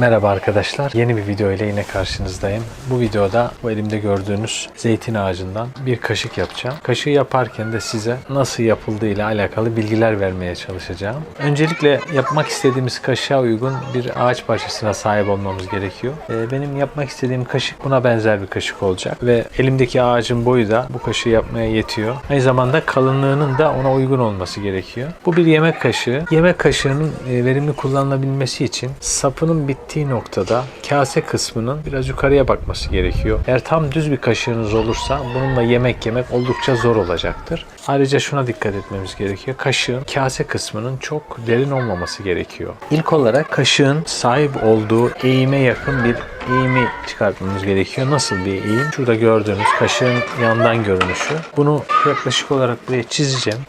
Merhaba arkadaşlar. Yeni bir video ile yine karşınızdayım. Bu videoda bu elimde gördüğünüz zeytin ağacından bir kaşık yapacağım. Kaşığı yaparken de size nasıl yapıldığı ile alakalı bilgiler vermeye çalışacağım. Öncelikle yapmak istediğimiz kaşığa uygun bir ağaç parçasına sahip olmamız gerekiyor. Ee, Benim yapmak istediğim kaşık buna benzer bir kaşık olacak ve elimdeki ağacın boyu da bu kaşığı yapmaya yetiyor. Aynı zamanda kalınlığının da ona uygun olması gerekiyor. Bu bir yemek kaşığı. Yemek kaşığının e, verimli kullanılabilmesi için sapının bittiği noktada kase kısmının biraz yukarıya bakması gerekiyor. Eğer tam düz bir kaşığınız olursa bununla yemek yemek oldukça zor olacaktır. Ayrıca şuna dikkat etmemiz gerekiyor. Kaşığın kase kısmının çok derin olmaması gerekiyor. İlk olarak kaşığın sahip olduğu eğime yakın bir eğimi çıkartmamız gerekiyor. Nasıl bir eğim? Şurada gördüğünüz kaşığın yandan görünüşü. Bunu yaklaşık olarak buraya çizeceğim.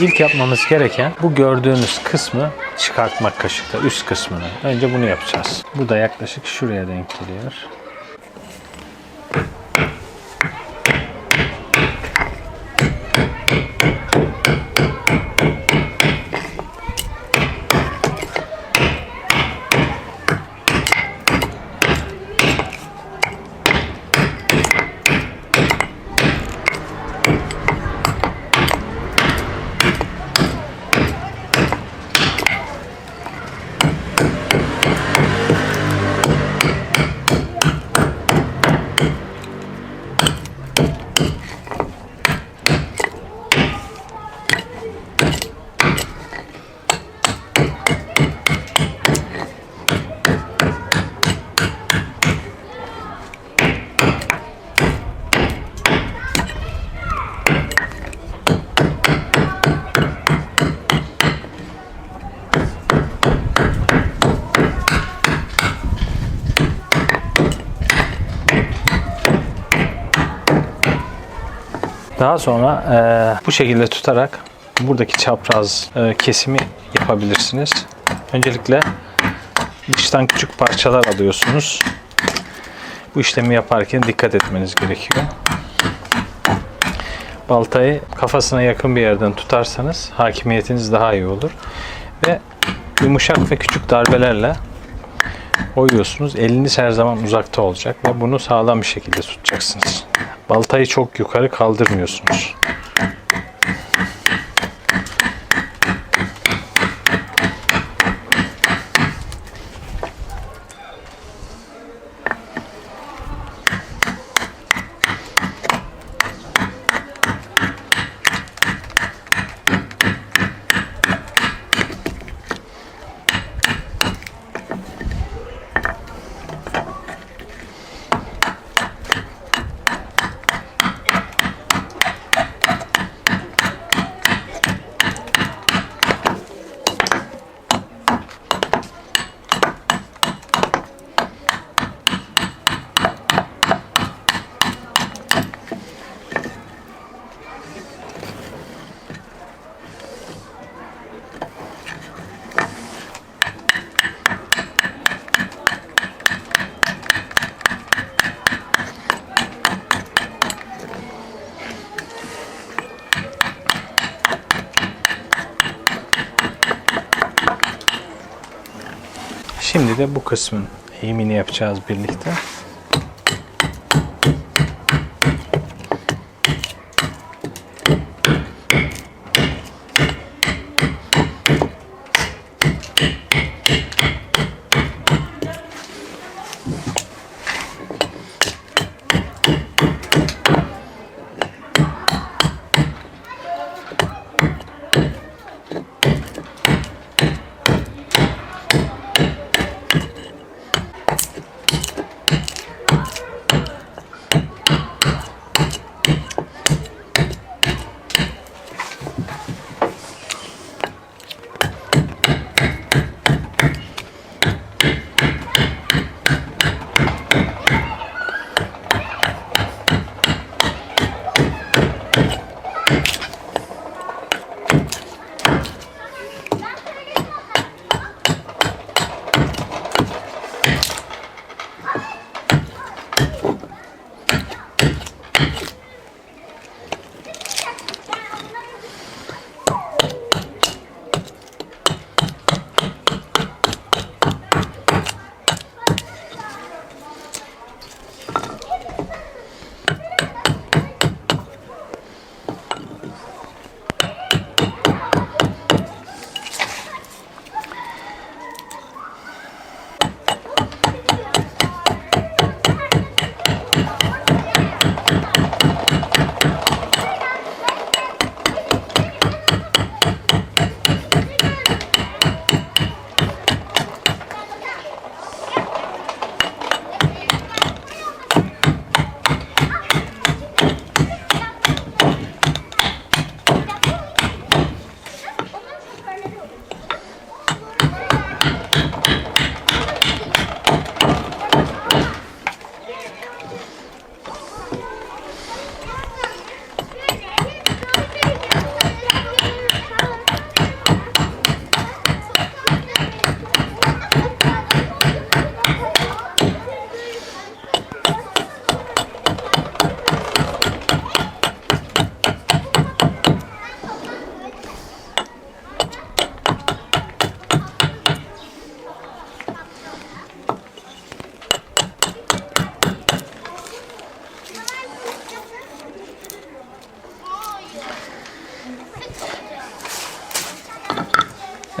İlk yapmamız gereken bu gördüğünüz kısmı çıkartmak kaşıkta, üst kısmını. Önce bunu yapacağız. Bu da yaklaşık şuraya denk geliyor. Daha sonra e, bu şekilde tutarak buradaki çapraz e, kesimi yapabilirsiniz. Öncelikle dıştan küçük parçalar alıyorsunuz. Bu işlemi yaparken dikkat etmeniz gerekiyor. Baltayı kafasına yakın bir yerden tutarsanız hakimiyetiniz daha iyi olur. Ve yumuşak ve küçük darbelerle oyuyorsunuz. Eliniz her zaman uzakta olacak ve bunu sağlam bir şekilde tutacaksınız. Baltayı çok yukarı kaldırmıyorsunuz. Şimdi de bu kısmın eğimini yapacağız birlikte.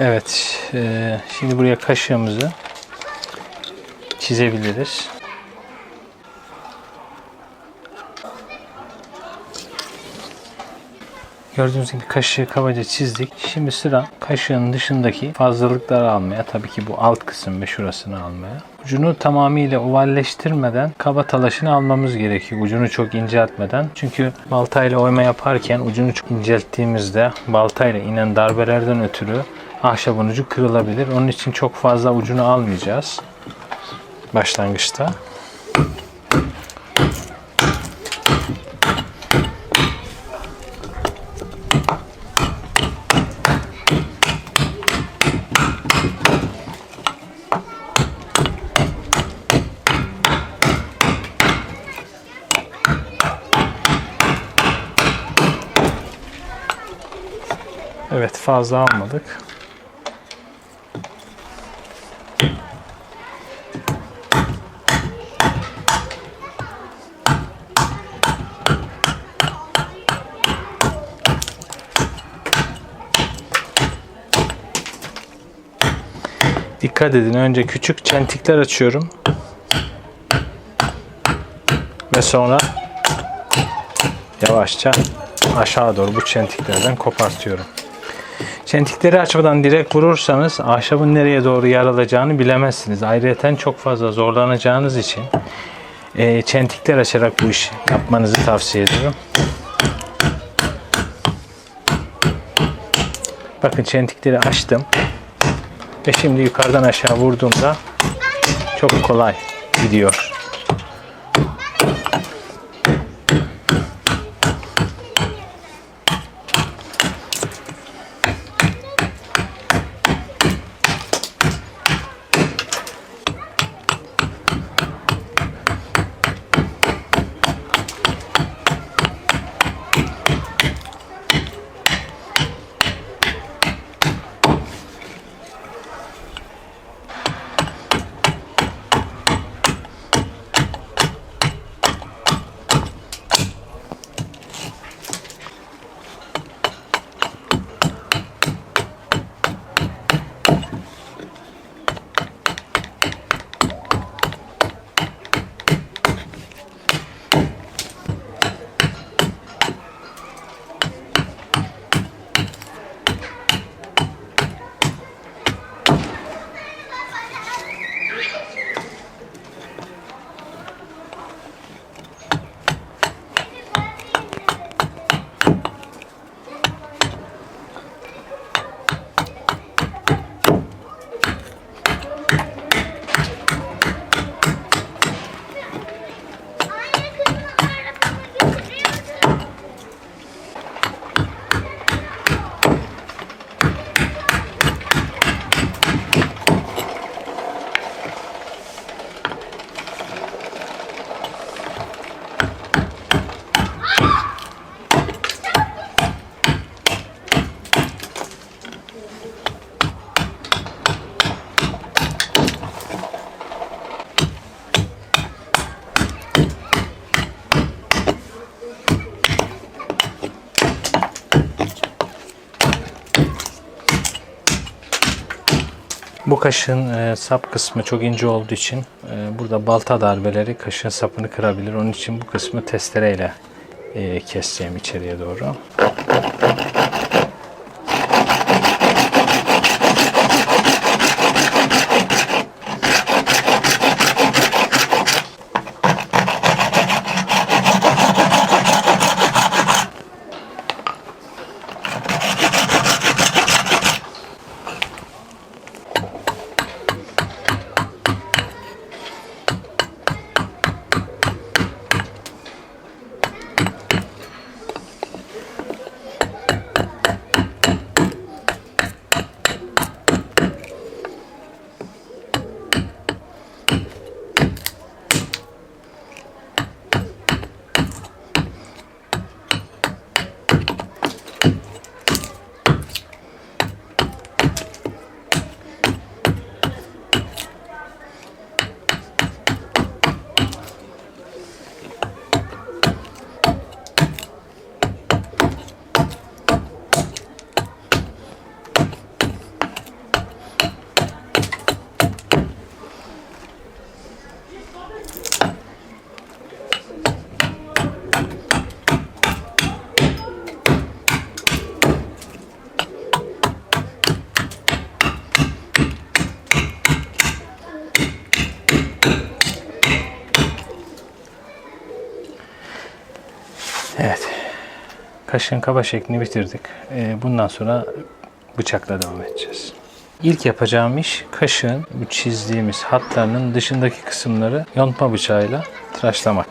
Evet, e, şimdi buraya kaşığımızı çizebiliriz. Gördüğünüz gibi kaşığı kabaca çizdik. Şimdi sıra kaşığın dışındaki fazlalıkları almaya. Tabii ki bu alt kısım ve şurasını almaya. Ucunu tamamıyla ovalleştirmeden kaba talaşını almamız gerekiyor. Ucunu çok inceltmeden. Çünkü baltayla oyma yaparken ucunu çok incelttiğimizde baltayla inen darbelerden ötürü ahşabın ucu kırılabilir. Onun için çok fazla ucunu almayacağız başlangıçta. Evet fazla almadık. Dikkat edin önce küçük çentikler açıyorum. Ve sonra yavaşça aşağı doğru bu çentiklerden kopartıyorum. Çentikleri açmadan direkt vurursanız ahşabın nereye doğru yaralacağını bilemezsiniz. Ayrıca çok fazla zorlanacağınız için e, çentikler açarak bu işi yapmanızı tavsiye ediyorum. Bakın çentikleri açtım. Ve şimdi yukarıdan aşağı vurduğumda çok kolay gidiyor. Bu kaşığın e, sap kısmı çok ince olduğu için e, burada balta darbeleri kaşığın sapını kırabilir. Onun için bu kısmı testereyle e, keseceğim içeriye doğru. Kaşığın kaba şeklini bitirdik. Ee, bundan sonra bıçakla devam edeceğiz. İlk yapacağım iş kaşığın bu çizdiğimiz hatlarının dışındaki kısımları yontma bıçağıyla tıraşlamak.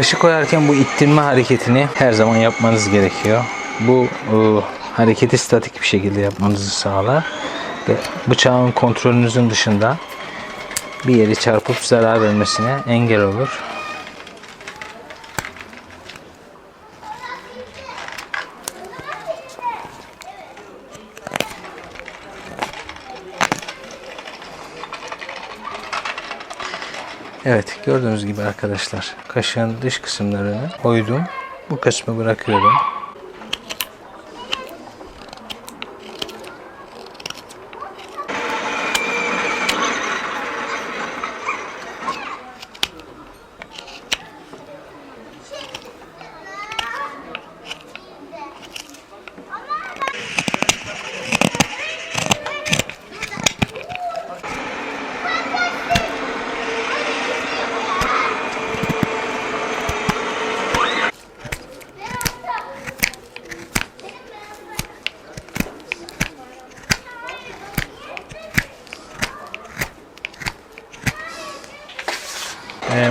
Kaşık koyarken bu ittirme hareketini her zaman yapmanız gerekiyor. Bu e, hareketi statik bir şekilde yapmanızı sağlar. Ve bıçağın kontrolünüzün dışında bir yeri çarpıp zarar vermesine engel olur. Evet gördüğünüz gibi arkadaşlar kaşığın dış kısımlarını oydum. Bu kısmı bırakıyorum.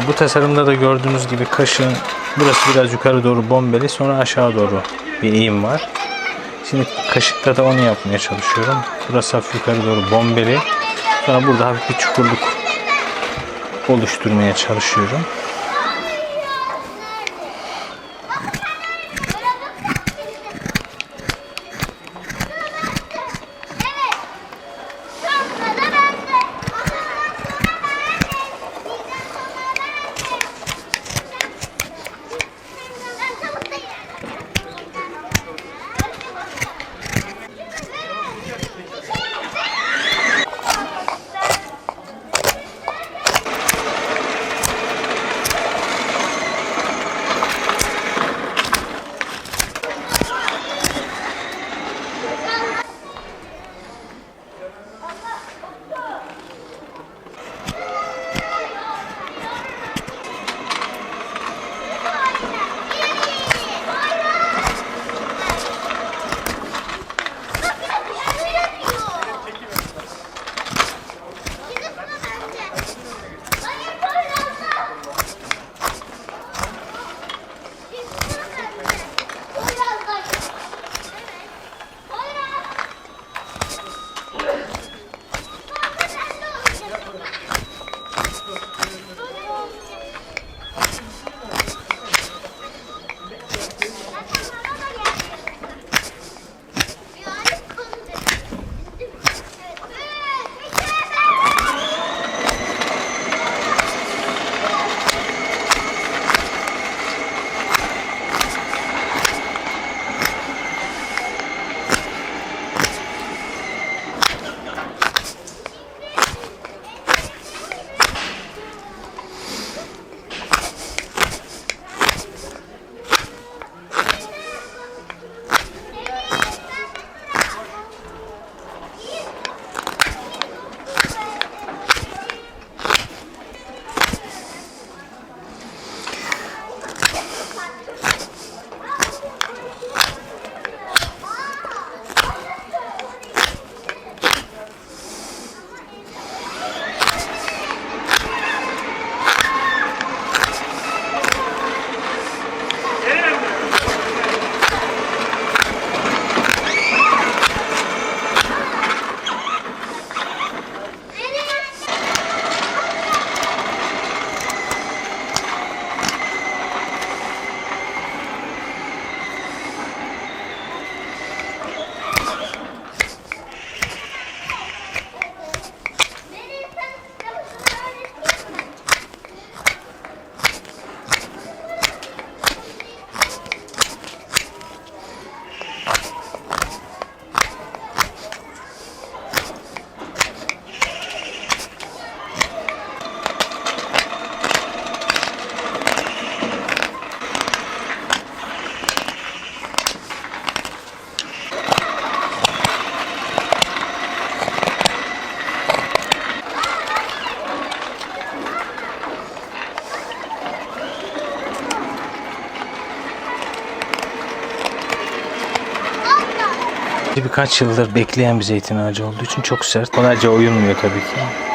Bu tasarımda da gördüğünüz gibi kaşığın burası biraz yukarı doğru bombeli sonra aşağı doğru bir eğim var. Şimdi kaşıkta da onu yapmaya çalışıyorum. Burası hafif yukarı doğru bombeli. Sonra burada hafif bir çukurluk oluşturmaya çalışıyorum. Birkaç yıldır bekleyen bir zeytin ağacı olduğu için çok sert. Kolayca oyulmuyor tabii ki.